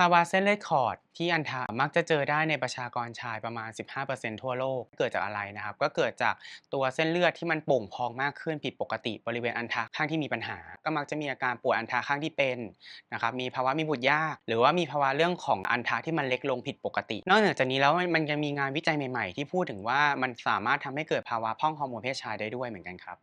ภาวะเส้นเลือดขอดที่อันทะมักจะเจอได้ในประชากรชายประมาณ 15%ทั่วโลก เกิดจากอะไรนะครับ ก็เกิดจากตัวเส้นเลือดที่มันโป่งพองมากขึ้นผิดปกติบริเวณอันทะข้างที่มีปัญหา ก็มักจะมีอาการปวดอันทะข้างที่เป็นนะครับมีภาวะมีบุตรยาก หรือว่ามีภาวะเรื่องของอันทะที่มันเล็กลงผิดปกติ นอกจากนี้แล้วมันยังมีงานวิจัยใหม่ ๆ ที่พูดถึงว่ามันสามารถทำให้เกิดภาวะพ่องฮอร์โมนเพศชายได้ด้วยเหมือนกันครับ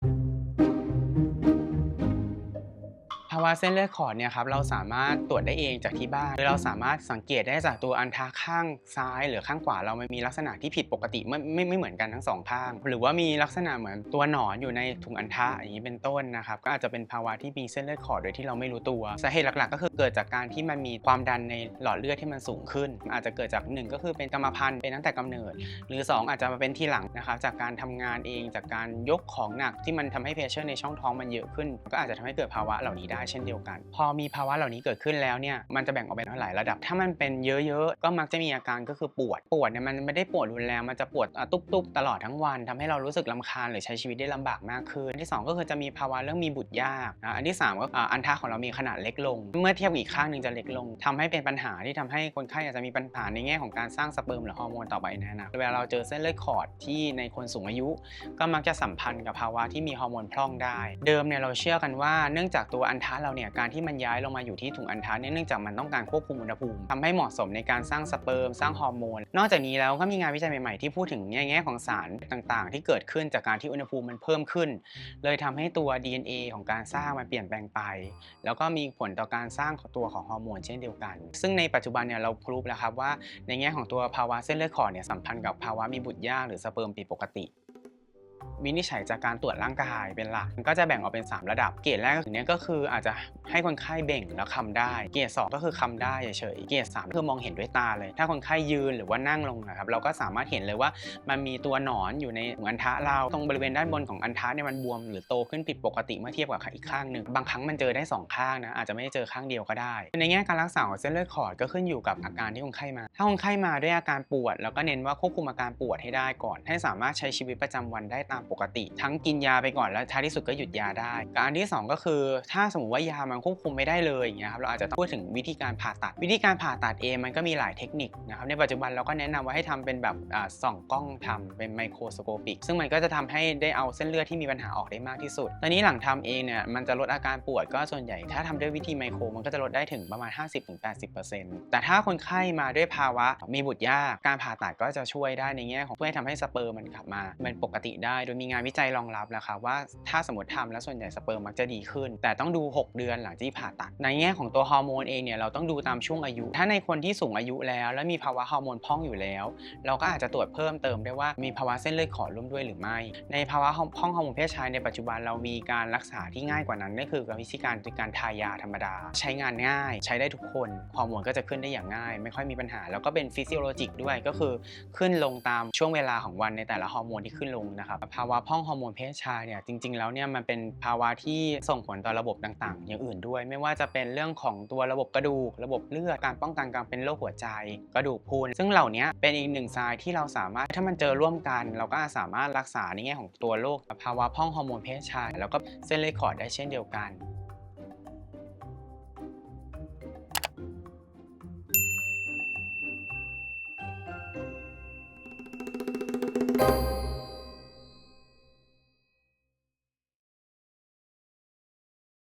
าวะเส้นเลือดขอดเนี่ยครับเราสามารถตรวจได้เองจากที่บ้านหรือเราสามารถสังเกตได้จากตัวอันทะข้างซ้าย หรือข้างขวาเรามันมีลักษณะที่ผิดปกติไม่ไม่ไม่เหมือนกันทั้งสองข้าง หรือว่ามีลักษณะเหมือนตัวหนอนอยู่ในถุงอันทะอย่างนี้เป็นต้นนะครับก็อาจจะเป็นภาวะที่มีเส้นเลือดขอดโดยที่เราไม่รู้ตัวสาเหตุหลักๆ ก็คือเกิดจากการที่มันมีความดันในหลอดเลือดที่มันสูงขึ้น อาจจะเกิดจากหนึ่งก็คือเป็นกรรมพันธุ์เป็นตั้งแต่กำเนิด หรือ 2 อาจจะมาเป็นทีหลังนะครับจากการทำงานเองจากการยกของหนักที่มันทำให้เพรสเชอร์ในช่องท้องมันเยอะขึ้น ก็อาจจะทำให้เกิดภาวะเหล่านี้ได้เช่นเดียวกัน พอมีภาวะเหล่านี้เกิดขึ้นแล้วเนี่ยมันจะแบ่งออกเป็นหลายระดับ ถ้ามันเป็นเยอะๆก็มักจะมีอาการก็คือปวดปวดเนี่ยมันไม่ได้ปวดรุนแรงมันจะปวดตุบๆตลอดทั้งวันทำให้เรารู้สึกลำคาญหรือใช้ชีวิตได้ลำบากมากขึ้นอันที่สองก็คือจะมีภาวะเรื่องมีบุตรยากนะอันที่สามก็อันทะของเรามีขนาดเล็กลง เมื่อเทียบกับอีกข้างหนึ่งจะเล็กลงทำให้เป็นปัญหาที่ทำให้คนไข้อาจจะมีปัญหาในแง่ของการสร้างสเปิร์มหรือฮอร์โมนต่อไปในอนาคตเวลาเราเจอเส้นเลือดขอดที่ในคนสูงอายุ ก็มักจะสัมพันธ์กับภาวะที่มีฮอร์โมนพร่องได้ เดิมเนี่ยเราเชื่อกันว่าเนื่องจากตัวอันทะเราเนี่ยการที่มันย้ายลงมาอยู่ที่ถุงอันทะเนี่ยเนื่องจากมันต้องการควบคุมอุณหภูมิทำให้เหมาะสมในการสร้างสเปิร์มสร้างฮอร์โมน นอกจากนี้แล้วก็มีงานวิจัยใหม่ๆที่พูดถึงแง่ของสารต่างๆ ที่เกิดขึ้นจากการที่อุณหภูมิมันเพิ่มขึ้น เลยทำให้ตัว DNA ของการสร้างมันเปลี่ยนแปลงไป แล้วก็มีผลต่อการสร้างของตัวของฮอร์โมนเช่นเดียวกัน ซึ่งในปัจจุบันเนี่ยเราพรูฟแล้วครับว่าในแง่ของตัวภาวะเส้นเลือดขอดเนี่ยสัมพันธ์กับภาวะมีบุตรยากหรือสเปิร์มผิดปกติ วินิจฉัยจากการตรวจร่างกายเป็นหลักมันก็จะแบ่งออกเป็น 3 ระดับ เกรดแรกก็คือเนี้ยก็คืออาจจะให้คนไข้เบ่งแล้วคำได้ เกรด2ก็คือคำได้เฉยเกรด3คือมองเห็นด้วยตาเลย ถ้าคนไข้ยืนหรือว่านั่งลงนะครับเราก็สามารถเห็นเลยว่ามันมีตัวหนอนอยู่ในถุงอันทะเราตรงบริเวณด้านบนของอันทะเนี่ยมันบวม หรือโตขึ้นผิดปกติเมื่อเทียบกับอีกข้างหนึ่งบางครั้งมันเจอได้สองข้างนะอาจจะไม่ได้เจอข้างเดียวก็ได้ ในแง่การรักษาของเส้นเลือดขอดก็ขึ้นอยู่กับอาการที่คนไข้มา ถ้าคนไข้มาด้วยอาการปวด แล้วก็เน้นว่าควบคุมอาการปวดให้ได้ก่อน ให้สามารถใช้ชีวิตประจำวันได้ตามปกติ ทั้งกินยาไปก่อนแล้วท้ายที่สุดก็หยุดยาได้กับอันที่สองก็คือ ถ้าสมมติว่ายามันควบคุมไม่ได้เลยอย่างเงี้ยครับเราอาจจะต้องพูดถึงวิธีการผ่าตัด วิธีการผ่าตัดเองมันก็มีหลายเทคนิคนะครับในปัจจุบันเราก็แนะนำว่าให้ทำเป็นแบบส่องกล้องทำเป็นไมโครสโคปิกซึ่งมันก็จะทำให้ได้เอาเส้นเลือดที่มีปัญหาออกได้มากที่สุด ตอนนี้หลังทำเองเนี่ยมันจะลดอาการปวดก็ส่วนใหญ่ ถ้าทำด้วยวิธีไมโครมันก็จะลดได้ถึงประมาณ 50-80%แต่ถ้าคนไข้มาด้วยภาวะมีบุตรยากการผ่าตัดก็จะช่วยได้ในแง่ของเพื่อให้ทำให้สเปิร์มมันกลับมาเป็นปกติได้โดยมีงานวิจัยรองรับแล้วครับว่าถ้าสมมติทำแล้วส่วนใหญ่สเปิร์มมักจะดีขึ้น แต่ต้องดู 6 เดือนหลังที่ผ่าตัด ในแง่ของตัวฮอร์โมนเองเนี่ยเราต้องดูตามช่วงอายุ ถ้าในคนที่สูงอายุแล้ว และมีภาวะฮอร์โมนพ่องอยู่แล้ว เราก็อาจจะตรวจเพิ่มเติมได้ว่ามีภาวะเส้นเลือดขอดร่วมด้วยหรือไม่ ในภาวะพ่องฮอร์โมนเพศชายในปัจจุบันเรามีการรักษาที่ง่ายกว่านั้นก็คือกับวิธีการคือการทายาธรรมดา ใช้งานง่าย ใช้ได้ทุกคนฮอร์โมนก็จะขึ้นได้อย่างง่าย ไม่ค่อยมีปัญหา แล้วก็เป็นฟิสิโอโลจิกด้วยก็คือขึ้นลงตามช่วงเวลาของวันในแต่ละฮอร์โมนที่ขึ้นลงนะครับภาวะพ่องฮอร์โมนเพศชายเนี่ยจริง ๆ แล้วเนี่ยมันเป็นภาวะที่ส่งผลต่อระบบต่างๆ อย่างอื่นด้วย ไม่ว่าจะเป็นเรื่องของตัวระบบกระดูก ระบบเลือดการป้องกันการเป็นโรคหัวใจ กระดูกพรุนซึ่งเหล่านี้เป็นอีกหนึ่งทรายที่เราสามารถถ้ามันเจอร่วมกัน เราก็สามารถรักษาในแง่ของตัวโรคภาวะพ่องฮอร์โมนเพศชาย แล้วก็เส้นเลือดขอดได้เช่นเดียวกัน Thank